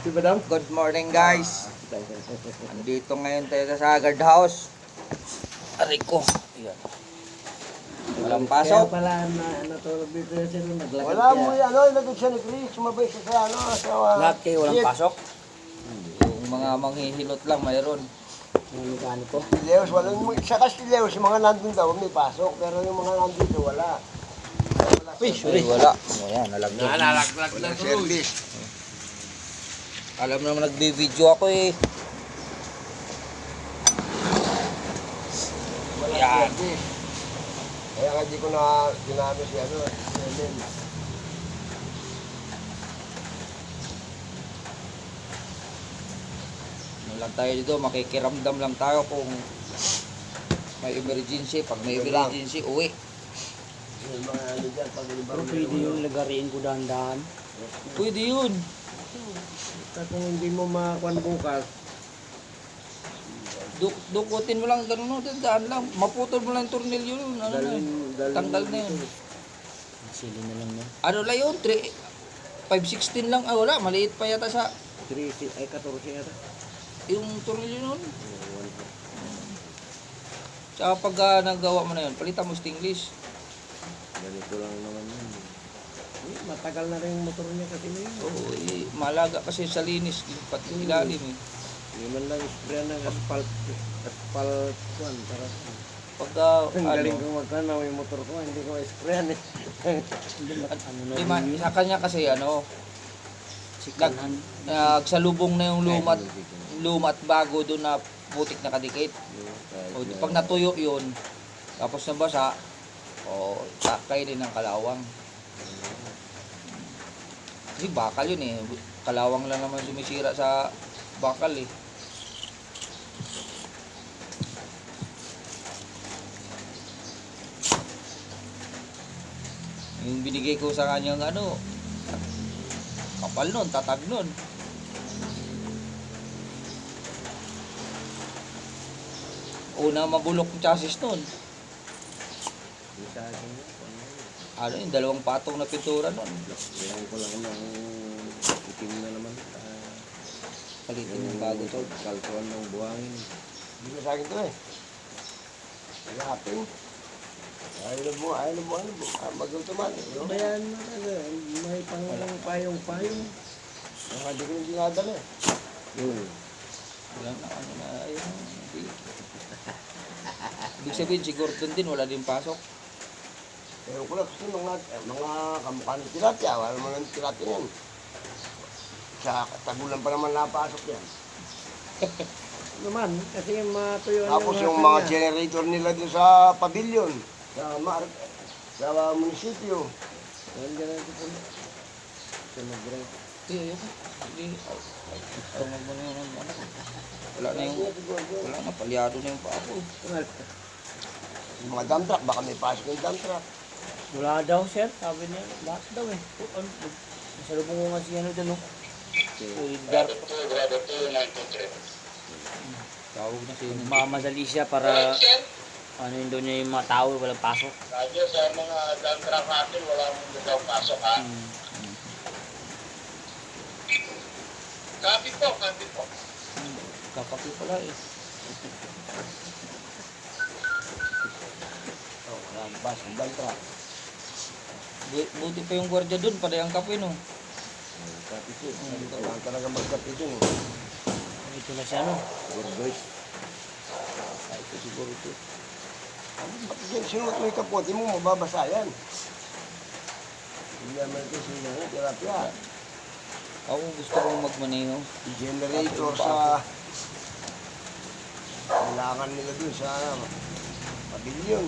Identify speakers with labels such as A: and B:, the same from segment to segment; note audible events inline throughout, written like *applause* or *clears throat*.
A: Si Madam?
B: Good morning guys. Andito ngayon tayo sa Sagard House. Aray ko. Ayan. Walang
A: Kaya
B: pasok.
A: pala na natulog dito yung sino naglakad
C: Wala
A: kaya.
C: mo yan, ano, ilagay siya ni Chris, sumabay siya sa ano, sa...
B: Lahat kayo walang
C: Shit.
B: pasok. Yung mga manghihilot lang mayroon.
A: Yung mekaniko.
C: Si Leos, walang mo, saka si Leos, yung mga nandun daw, may pasok, pero yung mga nandito, wala. Wala
B: Fish, wala. O yan, nalagyan.
C: Nalalaglag na service.
B: Alam naman nagbi-video ako eh.
C: Wala
B: Yan.
C: Kaya nga di ko na ginamit si ano, Ellen.
B: Ano lang tayo dito, makikiramdam lang tayo kung may emergency. Pag may emergency, uwi.
C: Ano
A: Pero pwede yung lagariin ko dahan-dahan.
B: Pwede yun.
A: At kung hindi mo makuan bukas,
B: Duk dukutin mo lang ganun, no, daan lang. Maputol mo lang yung tornilyo yun. Ano na.
A: dalhin, dalhin.
B: Tanggal na yun.
A: Sili na lang yan.
B: Ano lang yun? 3, 516 lang. Ah, wala. Maliit pa yata sa
A: 3, ay 14 yata.
B: yung tornilyo nun. Tsaka pag ah, nagawa mo na yun, palitan mo stainless.
A: Ganito lang naman yun. Matagal na rin yung motor niya kasi na yun.
B: Oo, eh, malaga kasi sa linis. Pati yung ilalim eh.
A: Hindi man lang spray ng asphalt, asphalt kuan para
B: Pag ah,
A: ang galing
B: ano,
A: kong magtanaw yung motor ko, hindi ko sprayan eh. ano na *laughs*
B: di ma, sa kanya kasi ano,
A: Sikanhan.
B: nagsalubong na yung lumat, lumat bago doon na putik na kadikit. O, pag natuyo yun, tapos nabasa, o, sakay din ng kalawang. Kasi bakal yun eh. Kalawang lang naman sumisira sa bakal eh. Yung binigay ko sa kanyang ano, kapal nun, tatag nun. Una mabulok yung chassis nun.
A: Sa akin yun.
B: Ano yung dalawang patong na pintura nun.
A: Ewan ko lang ng itim na naman. Ah,
B: Palitin yung bago to.
A: Kaltuan ng buhangin.
C: Hindi ko sa akin to eh. Hapin. Ayaw mo, ayaw mo, ano mo, ah, mag-automatic, no?
A: Bayan mo talaga. May pangalang payong-payong.
C: Mga di ko nang dinadala eh.
A: Yun.
B: Wala na ano na ayun. Hindi. Ibig sabihin si Gordon din wala din pasok.
C: Pero ko lang kasi mga, mga kamukha ng tilapia, wala naman ng tilapia yan. Sa tagulan pa naman napasok yan. *laughs*
A: Naman, kasi matuyo
C: Tapos yung mga generator nila din sa pavilion, sa mar sa munisipyo.
A: Yan ganun ito po. Sa mag-drive.
B: Hindi. Hindi. Tungag mo na yun ang ano. Wala na yung, wala na, palyado na yung pako.
C: Yung mga dump truck, baka may pasok yung dump truck.
A: Wala daw, sir. Sabi niya, lahat daw eh. O, Ano, masalubong ko nga si ano dyan, no?
B: Uy, dark. Tawag na siya.
A: Mamadali siya para ano yun doon niya yung mga tao, walang pasok.
D: Radyo sa mga truck natin, walang daw pasok ha.
A: Hmm.
D: Copy po, copy po.
B: Kakapi pala eh.
C: Oh, wala ang dump truck.
B: Bu- Buti pa yung gwardiya dun, paday ang kape no.
C: Kapit yun. Kailangan talaga magkapit yun. eh.
A: Ito na siya, no?
C: Boys.
B: Ay, ito siguro ito.
C: Ano? Sinuot mo yung kapote mo, mababasa yan. Hindi naman ito sinuot, tilapia.
B: Ako gusto kong magmaneho.
C: Generator sa... Kailangan nila dun sa pavilion.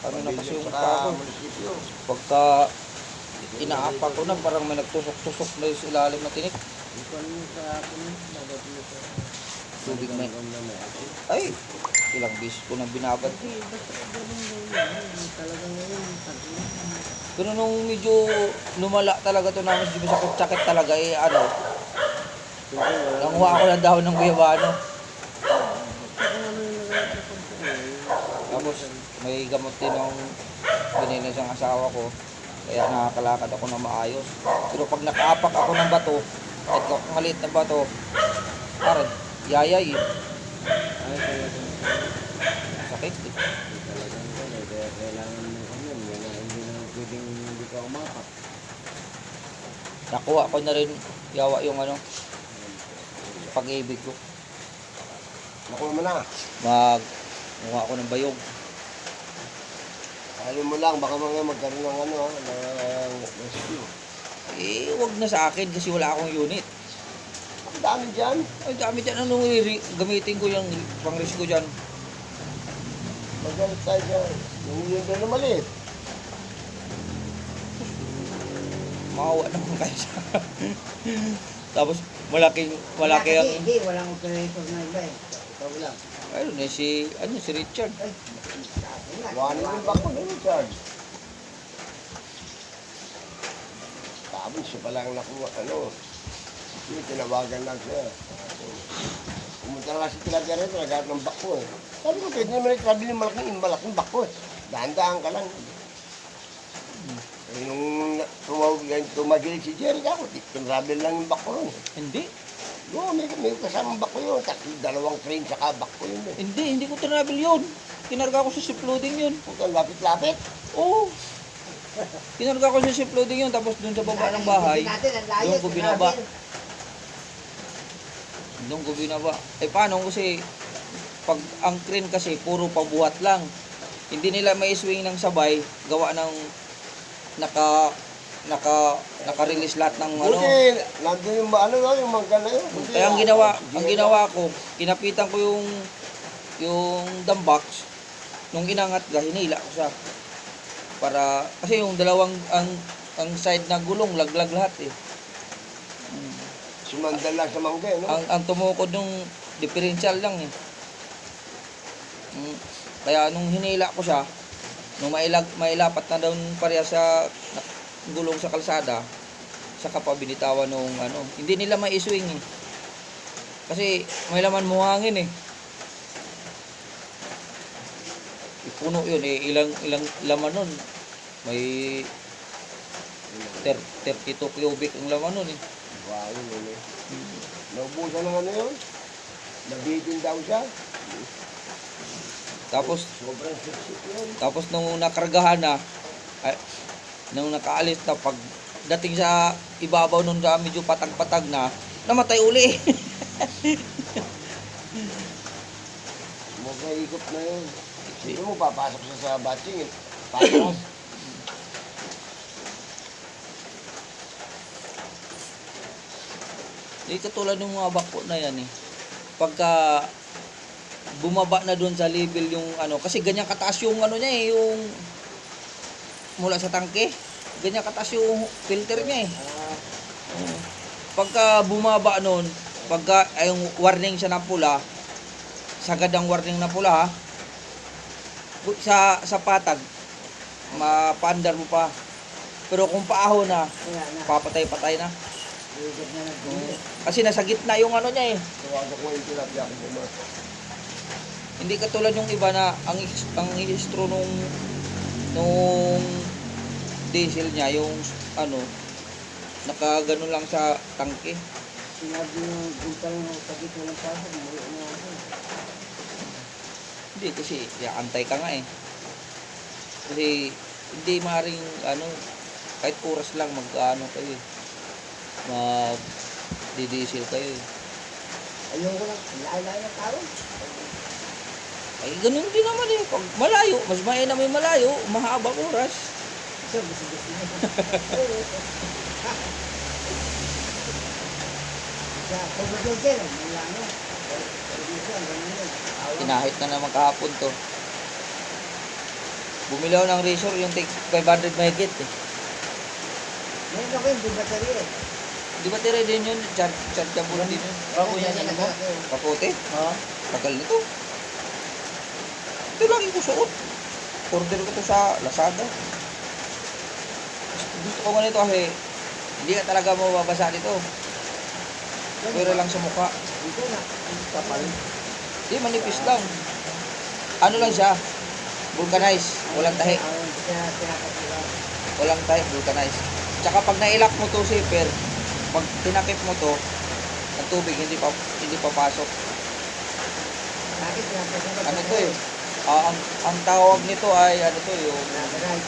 B: Ano na kasi yung
C: munisipyo.
B: Pagka inaapa ko na, parang may nagtusok-tusok na yung ilalim na tinik. Tubig
A: na.
B: Ay! Ilang beses ko nang
A: tagi.
B: Pero nung medyo lumala talaga to namin sa sakit-sakit talaga eh ano, nanguha ako ng dahon ng guyabano. Tapos may gamot din ng binili ng asawa ko. Kaya nakakalakad ako na maayos. Pero pag nakaapak ako ng bato, kung maliit na bato, parang yayay eh.
A: Ay, kaya kung
B: Sakit eh.
A: kailangan mo hindi na pwedeng hindi ka umapak.
B: Nakuha ko na rin yawa yung ano, pag-ibig ko.
C: Nakuha mo na.
B: Mag, mukha ko ng bayog.
C: Alam mo lang, baka mga magkaroon ng ano, ha, ng rescue.
B: Eh, wag na sa akin kasi wala akong unit.
C: Ang dami dyan.
B: Ay, dami dyan. Ano, i- gamitin ko yung pang-risk ko dyan.
C: Magalit tayo dyan. Yung yun na maliit.
B: Maawa naman kayo sa *laughs* Tapos, malaking, malaki ang...
E: Hindi, walang operator na iba eh. Ikaw lang.
B: Ayun eh, si, ano, si Richard.
E: Ay.
C: Wala yung bako yung charge. Tapos siya pala ang nakuha, ano. Hindi, tinawagan lang siya. Pumunta na kasi tilapia rin, nagkaroon ng bako eh. Sabi ko, pwede naman rin sabi ng malaking, malaking bako eh. Dahan-dahan ka lang. Eh, nung tumawag yan, si Jerry, ako, tinravel lang yung bako ron.
B: Hindi.
C: Oo, may, may kasamang bako yun. Tatlo, dalawang train saka bako yun eh.
B: Hindi, hindi ko travel yun. Kinarga ko sa ship loading yun.
C: Puta, lapit-lapit.
B: Oo. Kinarga ko sa ship loading yun. Tapos dun sa baba ng bahay, doon ko binaba. Doon ko binaba. Eh paano kasi pag ang crane kasi puro pabuhat lang. Hindi nila may swing ng sabay, gawa ng naka naka naka-release lahat ng ano.
C: Buti, nandun yung ano, no, yung mangga na yun.
B: Kaya ang ginawa, ang
C: na-
B: ginawa ko, kinapitan ko yung yung dump box nung inangat ga hinila ko siya para kasi yung dalawang ang ang side na gulong laglag lahat eh.
C: Sumandal lang sa mangga, no?
B: Ang ang tumukod nung differential lang eh. Mm, Kaya nung hinila ko siya, nung mailag, mailapat na daw pareha sa na- gulong sa kalsada, saka pa binitawan nung ano, hindi nila mai-swing eh. Kasi may laman mo hangin eh. Ipuno yun eh, ilang ilang laman nun. May ter- 32 cubic ang laman nun eh.
C: Wow, yun, eh. Naubusan ng ano yun? Nabitin daw siya.
B: Tapos
C: Sobrang siksik yun.
B: Tapos nung nakargahan na, ay, nung nakaalis na, pag dating sa ibabaw nung sa medyo patag-patag na, namatay uli. *laughs*
C: Sobrang ikot na yun. Sino mo, papasok siya sa batching. eh.
B: Hindi *clears throat* katulad ng mga bako na yan eh. Pagka bumaba na doon sa level yung ano, kasi ganyan kataas yung ano niya eh, yung mula sa tangke. Ganyan kataas yung filter niya eh. Oo. Pagka bumaba noon, pagka ay, yung warning siya na pula, sagad ang warning na pula ha, sa, sa patag, mapaandar mo pa. Pero kung paaho na, papatay-patay na. Kasi nasa gitna yung ano niya eh. Hindi katulad yung iba na ang ang istro nung nung diesel niya yung ano nakagano lang sa tangke.
E: Sinabi lang ako sa gitna ng pasok, muli na ako.
B: Hindi kasi antay ka nga eh. Kasi hindi maring ano kahit oras lang mag ano kayo eh. mag diesel kayo eh.
E: Ayun ko lang, layo-layo ng tao.
B: Ay ganun din naman eh. Pag malayo, mas mainam may malayo, mahaba oras.
E: So, gusto-gusto niya. *laughs* Sa pag-joker, wala na. Dito, ang.
B: Kinahit na naman kahapon to. Bumili ako ng razor yung take 500 mahigit eh.
E: Meron ako yung baterya eh.
B: Di ba tira din yun? Char chargeable din yun.
E: Ako yan, ano mo?
B: Kapote?
E: Oo.
B: Tagal nito. Ito lang yung suot. Order ko to sa Lazada. Gusto ko nga nito kasi hindi ka talaga mababasa nito. Pero lang sa mukha.
E: Dito na.
B: Kapal. Hindi, manipis lang. Ano lang siya? Vulcanized. Walang tahi. Walang tahi, vulcanized. Tsaka pag nailak mo to zipper, pag tinakip mo to, ang tubig hindi pa hindi papasok. Ano to eh? Ah, ang, ang tawag nito ay ano to yung
E: Nabaray.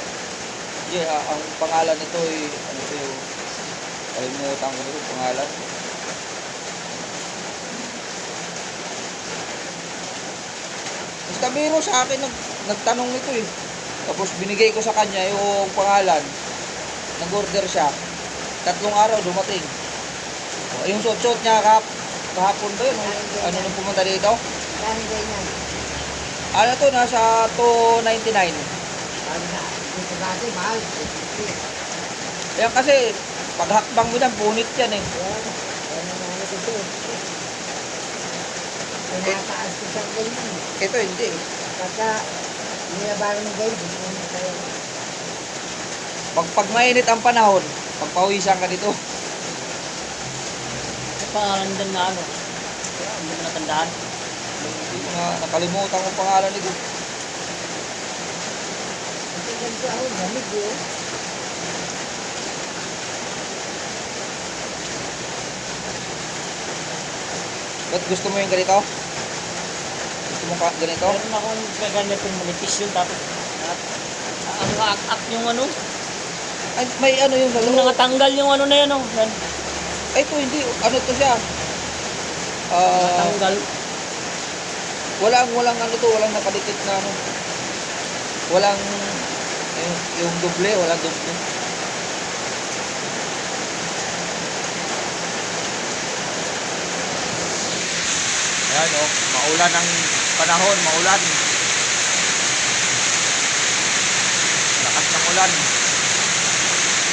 B: yeah, ah, ang pangalan nito ay ano to yung kalimutan ko yung pangalan. Basta biro sa akin nag, nagtanong nito eh. Tapos binigay ko sa kanya yung pangalan. Nag-order siya. Tatlong araw dumating. O, Yung suot-suot niya kahap, kahapon ba yun? Ano nung pumunta dito?
E: Dahil ganyan.
B: Ano to? Nasa 299.
E: Sabi na, yung sa dati, mahal. 50.
B: Yan kasi, paghakbang mo yan, punit yan eh.
E: Yan. Yan ang ano ko to. Pinataas ko sa ganyan.
B: Ito hindi.
E: Pagka nilabaran ng ganyan, gusto mo tayo.
B: Pag, pag mainit ang panahon, pagpawisan ka dito.
F: May pangalan din na ano. Kaya hindi ko natandaan.
B: Hindi ko na nakalimutan ko pangalan nito.
E: Ito ganito ako, lamig yun.
B: Ba't gusto mo yung ganito? Gusto mo ka ganito?
F: Meron akong gaganapin manipis yun. Tapos, ang ak-ak yung ano.
B: Ay, may ano yung sa
F: Yung
B: loob.
F: nangatanggal yung ano na yan. Oh. Yan.
B: Ay, ito hindi. Ano to siya? Ah,
F: Tanggal.
B: walang, walang ano to, walang nakadikit na ano. Walang, yung, yung doble, walang doble. Ayan o, maulan ang panahon, maulan. Lakas ng ulan.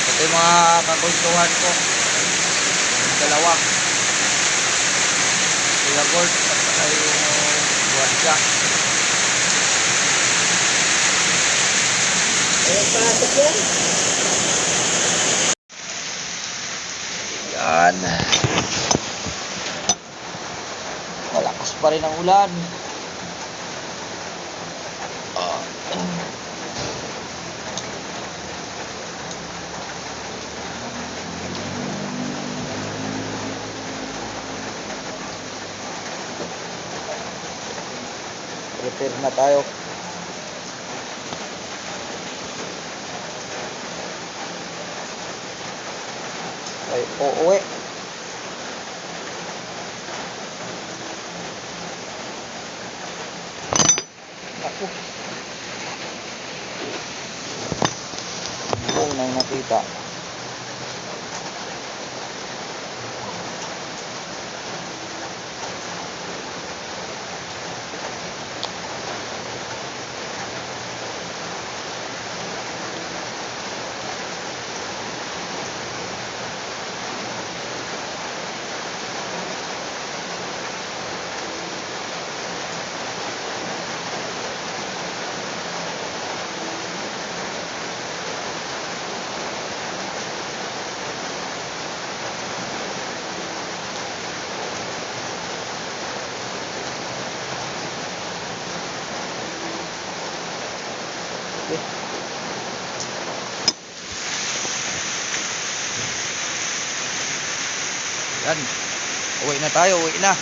B: Ito yung mga kaguntuhan ko. Yung dalawa. Kuya Gold at saka yung Buwadya.
E: Ayun, pasok yan.
B: Yan. Malakas pa rin ang ulan. Prepare na tayo. Ay, uuwi. Ako. tidak nakita. Yan. Uwi na tayo, uwi na.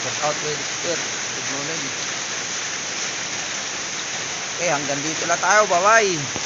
B: Check out with Spirit. Good morning. Okay, hanggang dito lang tayo. Bye-bye.